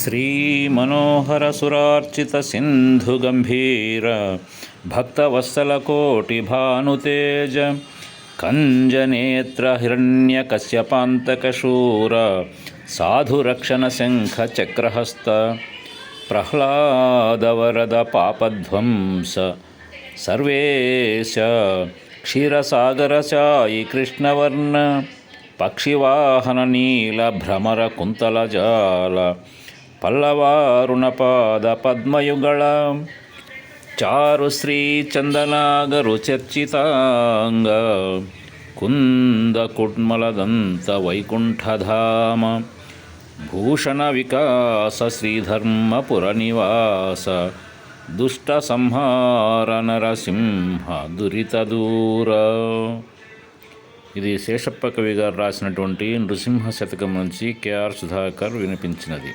श्रीमनोहरसुरार्चितसिन्धुगम्भीर भक्तवत्सलकोटिभानुतेज कञ्जनेत्रहिरण्यकश्यपान्तकशूर साधुरक्षणशङ्खचक्रहस्त प्रह्लादवरदपापध्वंस सर्वेश क्षीरसागरचायि कृष्णवर्ण पक्षिवाहननीलभ्रमरकुन्तलजाल పల్లవారుణపాద పద్మయుగళ చారు శ్రీ చందనాగరు చర్చితాంగ కుంద కుట్మలదంత వైకుంఠధామ భూషణ వికాస శ్రీధర్మపుర నివాస దుష్ట సంహార నరసింహ దురితదూర ఇది శేషప్ప కవి గారు రాసినటువంటి నృసింహ శతకం నుంచి కేఆర్ సుధాకర్ వినిపించినది.